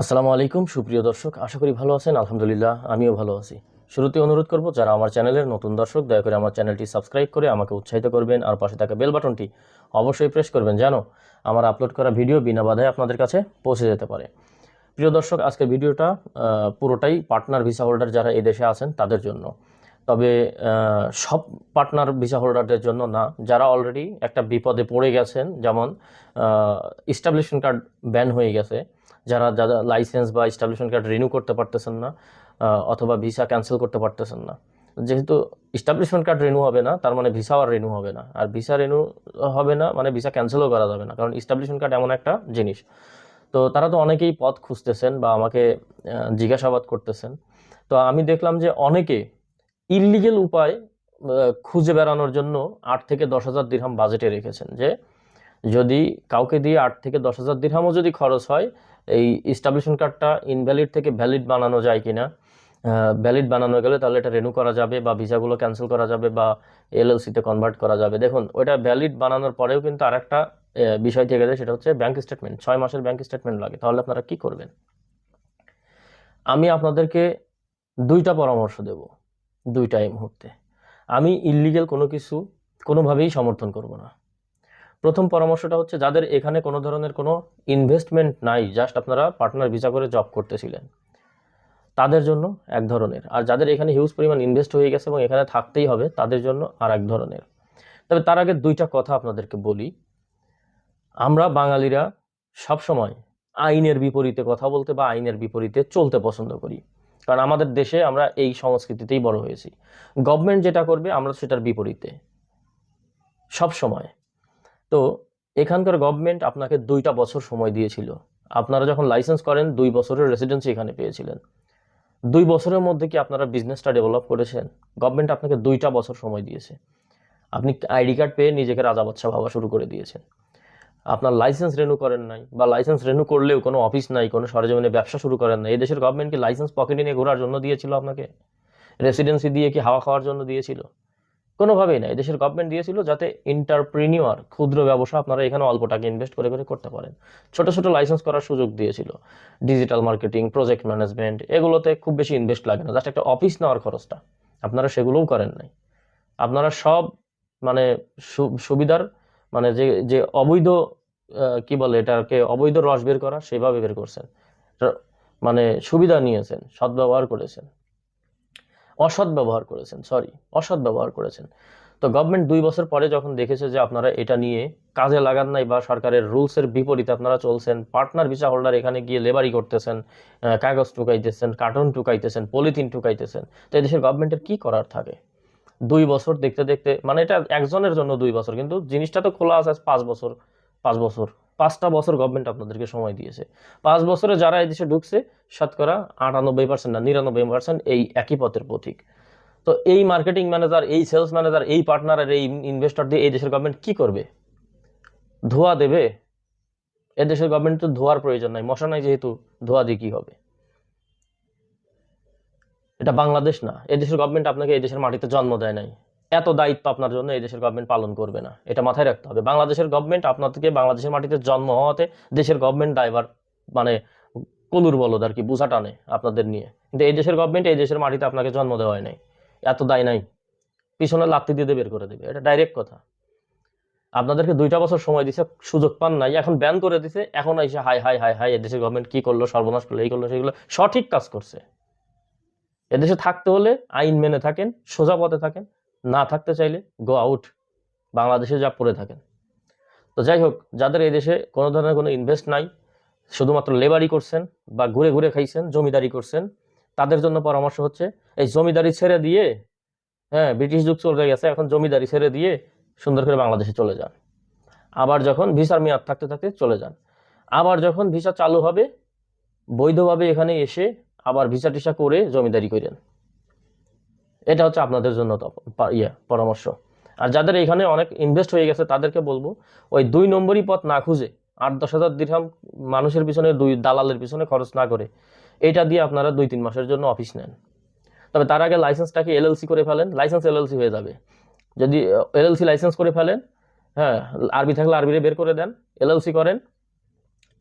আসসালামু আলাইকুম, সুপ্রিয় দর্শক। আশা করি ভালো আছেন, আলহামদুলিল্লাহ, আমিও ভালো আছি। শুরুতে অনুরোধ করব, যারা আমার চ্যানেলের নতুন দর্শক, দয়া করে আমার চ্যানেলটি সাবস্ক্রাইব করে আমাকে উৎসাহিত করবেন আর পাশে থাকা বেল বাটনটি অবশ্যই প্রেস করবেন যেন আমার আপলোড করা ভিডিও বিনা বাধায় আপনাদের কাছে পৌঁছে যেতে পারে। প্রিয় দর্শক, আজকের ভিডিওটা পুরোটাই পার্টনার ভিসা হোল্ডার যারা এই দেশে আছেন, তাদের জন্য। তবে সব পার্টনার ভিসা হোল্ডারদের জন্য না, যারা অলরেডি একটা বিপদে পড়ে গেছেন, যেমন ইস্টাবলিশমেন্ট কার্ড ব্যান হয়ে গেছে যারা যারা লাইসেন্স বা ইস্টাবলিশমেন্ট কার্ড রিনিউ করতে পারতেছেন না অথবা ভিসা ক্যান্সেল করতে পারতেছেন না। যেহেতু ইস্টাবলিশমেন্ট কার্ড রিনিউ হবে না, তার মানে ভিসাও আর রিনিউ হবে না। আর ভিসা রিনিউ হবে না মানে ভিসা ক্যান্সেলও করা যাবে না, কারণ ইস্টাবলিশমেন্ট কার্ড এমন একটা জিনিস। তো তারা তো অনেকেই পথ খুঁজতেছেন বা আমাকে জিজ্ঞাসাবাদ করতেছেন। তো আমি দেখলাম যে অনেকে ইললিগেল উপায় খুঁজে বেড়ানোর জন্য আট থেকে দশ হাজার দিরহাম বাজেটে রেখেছেন। যে যদি কাউকে দিয়ে আট থেকে দশ হাজার দিরহামও যদি খরচ হয় এই ইস্টাবলিশমেন্ট কার্ডটা ইনভ্যালিড থেকে ভ্যালিড বানানো যায় কিনা ভ্যালিড বানানো গেলে তাহলে এটা রেনু করা যাবে বা ভিসাগুলো ক্যান্সেল করা যাবে বা এলএলসিতে কনভার্ট করা যাবে। দেখুন, ওইটা ভ্যালিড বানানোর পরেও কিন্তু আরেকটা বিষয় থেকে যায়, সেটা হচ্ছে ব্যাংক স্টেটমেন্ট ছয় মাসের ব্যাংক স্টেটমেন্ট লাগে। তাহলে আপনারা কি করবেন? আমি আপনাদেরকে দুইটা পরামর্শ দেব দুইটা এই মুহূর্তে। আমি ইললিগেল কোনো কিছু কোনোভাবেই সমর্থন করব না। প্রথম পরামর্শটা হচ্ছে যাদের এখানে কোনো ধরনের কোনো ইনভেস্টমেন্ট নাই জাস্ট আপনারা পার্টনার ভিসা করে জব করতেছিলেন, তাদের জন্য এক ধরনের। আর যাদের এখানে হিউজ পরিমাণ ইনভেস্ট হয়ে গেছে এবং এখানে থাকতেই হবে, তাদের জন্য আর এক ধরনের। তবে তার আগে দুইটা কথা আপনাদেরকে বলি। আমরা বাঙালিরা সবসময় আইনের বিপরীতে কথা বলতে বা আইনের বিপরীতে চলতে পছন্দ করি। কারণ আমাদের দেশে আমরা এই সংস্কৃতিতেই বড় হয়েছি। গভর্নমেন্ট যেটা করবে, আমরা সেটার বিপরীতে। সব সময় তো এখানকার গভর্নমেন্ট আপনাকে দুইটা বছর সময় দিয়েছিল। আপনারা যখন লাইসেন্স করেন, দুই বছরের রেসিডেন্সি এখানে পেয়েছিলেন। দুই বছরের মধ্যে কি আপনারা বিজনেসটা ডেভেলপ করেছেন? গভর্নমেন্ট আপনাকে দুইটা বছর সময় দিয়েছে। আপনি আইডি কার্ড পেয়ে নিজেকে রাজা বাচ্চা ভাবা শুরু করে দিয়েছেন। আপনার লাইসেন্স রেনু করেন নাই, বা লাইসেন্স রেনু করলেও কোনো অফিস নাই, কোনো সরজমিনে ব্যবসা শুরু করেন নাই। এই দেশের গভর্নমেন্ট কি লাইসেন্স পকেটে নিয়ে ঘোরার জন্য দিয়েছিল আপনাকে? রেসিডেন্সি দিয়ে কি হাওয়া খাওয়ার জন্য দিয়েছিল? কোনোভাবেই না। দেশের গভর্নমেন্ট দিয়েছিল যাতে ইন্টারপ্রিনিউয়ার ক্ষুদ্র ব্যবসা আপনারা এখানে অল্প টাকা ইনভেস্ট করে করে করতে পারেন। ছোট ছোট লাইসেন্স করার সুযোগ দিয়েছিল। ডিজিটাল মার্কেটিং প্রজেক্ট ম্যানেজমেন্ট এগুলোতে খুব বেশি ইনভেস্ট লাগে না। জাস্ট একটা অফিস নেওয়ার খরচটা। আপনারা সেগুলোও করেন নাই। আপনারা সব মানে সুবিধার মানে যে যে অবৈধ কি বলে এটাকে, অবৈধ রস বের করা, সেভাবে বের করছেন। মানে সুবিধা নিয়েছেন, সদ্ব্যবহার করেছেন। অসৎ ব্যবহার করেছেন সরি অসৎ ব্যবহার করেছেন। তো গভর্নমেন্ট দুই বছর পরে যখন দেখেছে যে আপনারা এটা নিয়ে কাজে লাগান নাই বা সরকারের রুলসের বিপরীতে আপনারা চলছেন পার্টনার ভিসা হোল্ডার এখানে গিয়ে লেবারি করতেছেন কাগজ টুকাইতেছেন কার্টুন টুকাইতেছেন পলিথিন টুকাইতেছেন, তো এই দেশের গভর্নমেন্টের কি করার থাকে? দুই বছর দেখতে দেখতে মানে এটা একজনের জন্য দুই বছর, কিন্তু জিনিসটা তো খোলা আছে পাঁচ বছর পাঁচ বছর। পাঁচটা বছর গভর্নমেন্ট আপনাদেরকে সময় দিয়েছে। পাঁচ বছরে যারা এই দেশে ঢুকছে, শতকরা আটানব্বই পার্সেন্ট না নিরানব্বই পার্সেন্ট এই একই পথের পথিক। তো এই মার্কেটিং ম্যানেজার এই সেলস ম্যানেজার এই পার্টনার আর এই ইনভেস্টর দিয়ে এই দেশের গভর্নমেন্ট কী করবে? ধোয়া দেবে? এ দেশের গভর্নমেন্ট তো ধোয়ার প্রয়োজন নাই, মশা নাই যেহেতু, ধোয়া দিয়ে কী হবে? এটা বাংলাদেশ না এই দেশের গভর্নমেন্ট আপনাকে এই দেশের মাটিতে জন্ম দেয় নাই। এত দায়িত্ব আপনার জন্য এই দেশের গভর্নমেন্ট পালন করবে না। এটা মাথায় রাখতে হবে। বাংলাদেশের গভর্নমেন্ট আপনাদেরকে বাংলাদেশের মাটিতে জন্ম হওয়াতে দেশের গভর্নমেন্ট ড্রাইভার মানে কলুর বলদ আর কি, বুঝা টানে আপনাদের নিয়ে। কিন্তু এই দেশের গভর্নমেন্ট এই দেশের মাটিতে আপনাকে জন্ম দেওয়া হয় নাই। এত দায় নাই। পিছনে লাত্তি দিয়ে বের করে দেবে। এটা ডাইরেক্ট কথা। আপনাদেরকে দুইটা বছর সময় দিছে, সুযোগ পান নাই। এখন ব্যান করে দিছে। এখন এসে হাই হাই হাই হাই এদেশের গভর্নমেন্ট কি করল, সর্বনাশ করল, এই করল সেইগুলো সঠিক কাজ করছে। এদেশে থাকতে হলে আইন মেনে থাকেন, সোজা পথে থাকেন না থাকতে চাইলে গো আউট বাংলাদেশে যা পড়ে থাকেন। তো যাই হোক, যাদের এই দেশে কোনো ধরনের কোনো ইনভেস্ট নাই, শুধুমাত্র লেবারি করছেন বা ঘুরে ঘুরে খাইছেন, জমিদারি করছেন, তাদের জন্য পরামর্শ হচ্ছে, এই জমিদারি ছেড়ে দিয়ে হ্যাঁ ব্রিটিশ যুগ চলে গেছে, এখন জমিদারি ছেড়ে দিয়ে সুন্দর করে বাংলাদেশে চলে যান। আবার যখন ভিসার মেয়াদ থাকতে থাকতে চলে যান। আবার যখন ভিসা চালু হবে, বৈধভাবে এখানে এসে আবার ভিসা টিসা করে জমিদারি করেন। এটা হচ্ছে আপনাদের জন্য ইয়ে পরামর্শ। আর যাদের এখানে অনেক ইনভেস্ট হয়ে গেছে, তাদেরকে বলব, ওই দুই নম্বরই পথ না খুঁজে, আট দশ হাজার দিরহাম মানুষের পিছনে দুই, দালালের পিছনে খরচ না করে, এটা দিয়ে আপনারা দুই, তিন মাসের জন্য অফিস নেন। তবে তার আগে লাইসেন্সটাকে এলএলসি করে ফেলেন লাইসেন্স এলএলসি হয়ে যাবে। যদি এলএলসি লাইসেন্স করে ফেলেন হ্যাঁ আরবি থাকলে আরবিরে বের করে দেন এলএলসি করেন,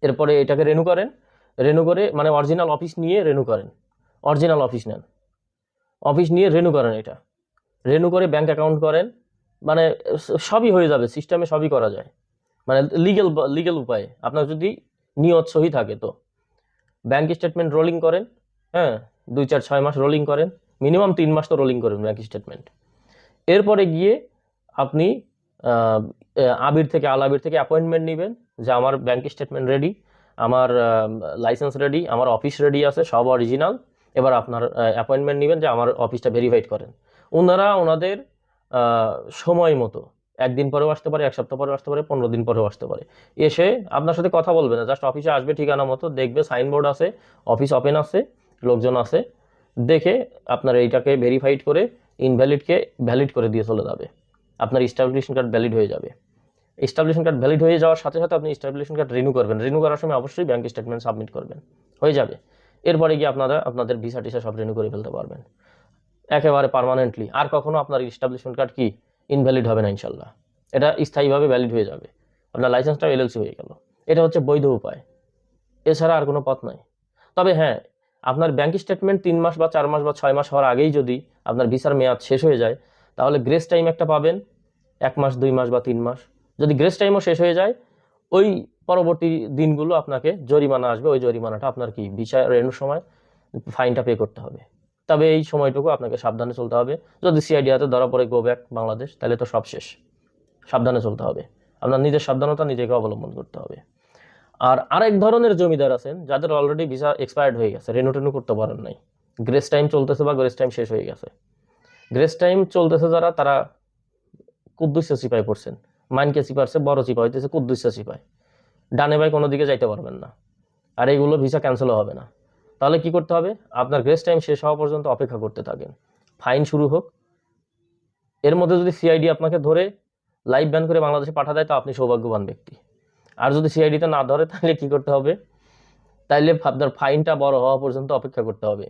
এরপরে এটাকে রেনু করেন রেনু করে মানে অরিজিনাল অফিস নিয়ে রেনু করেন অরিজিনাল অফিস নেন। অফিস নিয়ে রেনু করেন এটা। রেনু করে ব্যাংক অ্যাকাউন্ট করেন মানে সবই হয়ে যাবে সিস্টেমে সবই করা যায়। মানে লিগেল লিগেল উপায়ে। আপনার যদি নিয়ত সহি থাকে তো। ব্যাংক স্টেটমেন্ট রোলিং করেন হ্যাঁ দুই চার ছয় মাস রোলিং করেন মিনিমাম তিন মাস তো রোলিং করেন ব্যাংক স্টেটমেন্ট এরপরে গিয়ে আপনি আবির থেকে, আল আবির থেকে অ্যাপয়েন্টমেন্ট নেবেন, যে আমার ব্যাংক স্টেটমেন্ট রেডি আমার লাইসেন্স রেডি আমার অফিস রেডি আছে, সব অরিজিনাল এবার আপনার অ্যাপয়েন্টমেন্ট নেবেন যে আমার অফিসটা ভেরিফাইড করেন। ওনারা ওনাদের সময় মতো, একদিন পরেও আসতে পারে, এক সপ্তাহ পরেও আসতে পারে, পনেরো দিন পরেও আসতে পারে। এসে আপনার সাথে কথা বলবে না জাস্ট অফিসে আসবে ঠিকানা মতো, দেখবে সাইনবোর্ড আছে অফিস ওপেন আছে, লোকজন আছে, দেখে আপনার এইটাকে ভেরিফাইড করে ইনভ্যালিডকে ভ্যালিড করে দিয়ে চলে যাবে। আপনার স্টাবলিশন কার্ড ভ্যালিড হয়ে যাবে। স্টাবলিশন কার্ড ভ্যালিড হয়ে যাওয়ার সাথে সাথে আপনি স্টাবলিশন কার্ড রিনিউ করবেন। রিনিউ করার সময় অবশ্যই ব্যাংক স্টেটমেন্ট সাবমিট করবেন। হয়ে যাবে। এরপরে গিয়ে আপনারা আপনাদের ভিসা টিসা সব রিনিউ করে ফেলতে পারবেন। একেবারে পার্মানেন্টলি আর কখনো আপনার স্টাবলিশমেন্ট কার্ড কি ইনভ্যালিড হবে না, ইনশাল্লাহ। এটা স্থায়ীভাবে ভ্যালিড হয়ে যাবে। আপনার লাইসেন্সটা এলএলসি হয়ে গেল। এটা হচ্ছে বৈধ উপায়। এছাড়া আর কোনো পথ নাই। তবে হ্যাঁ আপনার ব্যাংক স্টেটমেন্ট তিন মাস বা চার মাস বা ছয় মাস হওয়ার আগেই যদি আপনার ভিসার মেয়াদ শেষ হয়ে যায়, তাহলে গ্রেস টাইম একটা পাবেন। এক মাস, দুই মাস বা তিন মাস। যদি গ্রেস টাইমও শেষ হয়ে যায়, ওই পরবর্তী দিনগুলো আপনাকে জরিমানা আসবে। ওই জরিমানাটা আপনার কি? ভিসা রেনুর সময় ফাইনটা পে করতে হবে। তবে এই সময়টুকু আপনাকে সাবধানে চলতে হবে। যদি সিআইডি হাতে ধরা পড়ে গো ব্যাক বাংলাদেশ, তাহলে তো সব শেষ। সাবধানে চলতে হবে। আপনার নিজের সাবধানতা নিজেকে অবলম্বন করতে হবে। আর আরেক ধরনের জমিদার আছেন, যাদের অলরেডি ভিসা এক্সপায়ার্ড হয়ে গেছে। রেনু টেনু করতে পারেন নাই। গ্রেস টাইম চলতেছে বা গ্রেস টাইম শেষ হয়ে গেছে। গ্রেস টাইম চলতেছে যারা, তারা কুদ্দুসা চিপায় পড়ছেন। মাইনকে চিপারছে বড় সিপাই হইতেছে কুদ্দুসা চিপায় ডানে বাই কোনো দিকে যাইতে পারবেন না। আর এইগুলো ভিসা ক্যান্সেলও হবে না। তাহলে কি করতে হবে? আপনার গ্রেস টাইম শেষ হওয়া পর্যন্ত অপেক্ষা করতে থাকেন। ফাইন শুরু হোক। এর মধ্যে যদি সিআইডি আপনাকে ধরে লাইভ ব্যান করে বাংলাদেশে পাঠা দেয়, তো আপনি সৌভাগ্যবান ব্যক্তি। আর যদি সিআইডিতে না ধরে, তাহলে কি করতে হবে? তাইলে আপনার ফাইনটা বড় হওয়া পর্যন্ত অপেক্ষা করতে হবে।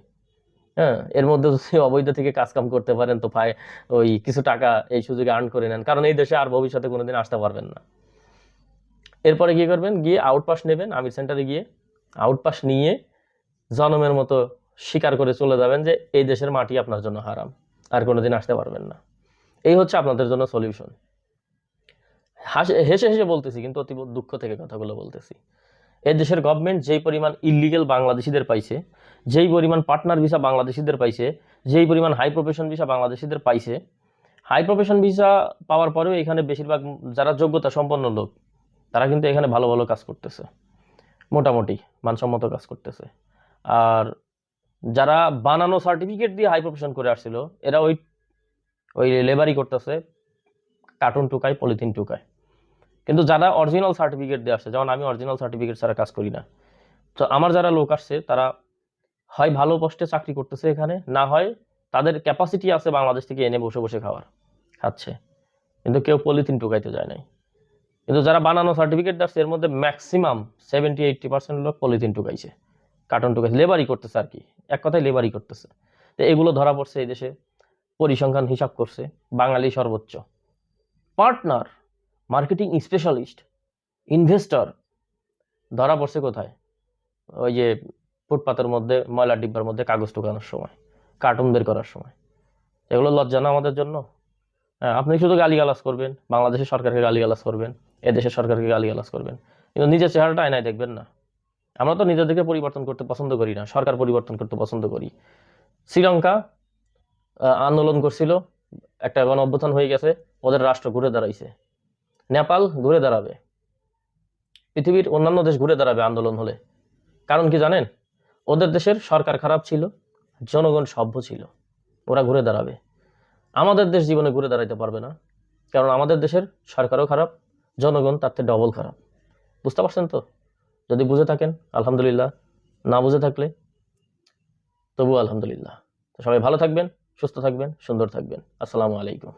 হ্যাঁ এর মধ্যে যদি অবৈধ থেকে কাজ কাম করতে পারেন, তো ফাই ওই কিছু টাকা এই সুযোগে আর্ন করে নেন। কারণ এই দেশে আর ভবিষ্যতে কোনোদিন আসতে পারবেন না। এরপরে কি করবেন, গিয়ে আউটপাস নেবেন আমির সেন্টারে গিয়ে। আউটপাস নিয়ে জনমের মতো স্বীকার করে চলে যাবেন যে এই দেশের মাটি আপনার জন্য হারাম, আর কোনোদিন আসতে পারবেন না। এই হচ্ছে আপনাদের জন্য সলিউশন হাসে, হেসে হেসে বলতেছি, কিন্তু অতি দুঃখ থেকে কথাগুলো বলতেছি। এই দেশের গভর্নমেন্ট যেই পরিমাণ ইলিগেল বাংলাদেশিদের পাইছে, যেই পরিমাণ পার্টনার ভিসা বাংলাদেশিদের পাইছে, যেই পরিমাণ হাই প্রফেশন ভিসা বাংলাদেশিদের পাইছে হাই প্রফেশন ভিসা পাওয়ার পরেও এখানে বেশিরভাগ যারা যোগ্যতা সম্পন্ন লোক তারা কিন্তু এখানে ভালো ভালো কাজ করতেছে। মোটামুটি মানসম্মত কাজ করতেছে। আর যারা বানানো সার্টিফিকেট দিয়ে হাই প্রফেশন করে আসছিল, এরা ওই ওই লেবারই করতেছে কার্টুন টুকায় পলিথিন টুকায়। কিন্তু যারা অরিজিনাল সার্টিফিকেট দিয়ে আসছে, যেমন আমি অরিজিনাল সার্টিফিকেট ছাড়া কাজ করি না। তো আমার যারা লোক আসছে, তারা হয় ভালো পোস্টে চাকরি করতেছে এখানে, না হয় তাদের ক্যাপাসিটি আছে বাংলাদেশ থেকে এনে বসে বসে খাওয়ার, খাচ্ছে। কিন্তু কেউ পলিথিন টুকাইতে যায় নাই। কিন্তু যারা বানানো সার্টিফিকেট আসছে এর মধ্যে ম্যাক্সিমাম সেভেন্টি এইটটি পার্সেন্ট লোক পলিথিন টুকাইছে কার্টুন টুকাইছে লেবারই করতেছে আর কি, এক কথায় লেবারই করতেছে। তো এগুলো ধরা পড়ছে এই দেশে, পরিসংখ্যান হিসাব করছে, বাঙালি সর্বোচ্চ। পার্টনার মার্কেটিং স্পেশালিস্ট ইনভেস্টর ধরা পড়ছে কোথায়? ওই যে ফুটপাতের মধ্যে, ময়লার ডিব্বার মধ্যে কাগজ ঢুকানোর সময় কার্টুন বের করার সময়। এগুলো লজ্জা না আমাদের জন্য? হ্যাঁ আপনি শুধু গালিগালাজ করবেন, বাংলাদেশের সরকারকে গালিগালাজ করবেন। এদেশের সরকারকে গালিগালাজ করবেন। কিন্তু নিজের চেহারাটা আয়নায় দেখবেন না। আমরা তো নিজেদেরকে পরিবর্তন করতে পছন্দ করি না, সরকার পরিবর্তন করতে পছন্দ করি। শ্রীলঙ্কা আন্দোলন করছিল, একটা গণ অভ্যুত্থান হয়ে গেছে, ওদের রাষ্ট্র ঘুরে দাঁড়াইছে। নেপাল ঘুরে দাঁড়াবে। পৃথিবীর অন্যান্য দেশ ঘুরে দাঁড়াবে আন্দোলন হলে। কারণ কি জানেন? ওদের দেশের সরকার খারাপ ছিল, জনগণ সভ্য ছিল, ওরা ঘুরে দাঁড়াবে। আমাদের দেশ জীবনে ঘুরে দাঁড়াইতে পারবে না, কারণ আমাদের দেশের সরকারও খারাপ জনগণ তার থেকে ডবল খারাপ। বুঝতে পারছেন তো? যদি বুঝে থাকেন, আলহামদুলিল্লাহ। না বুঝে থাকলে তবু আলহামদুলিল্লাহ। সবাই ভালো থাকবেন, সুস্থ থাকবেন, সুন্দর থাকবেন। আসসালামু আলাইকুম।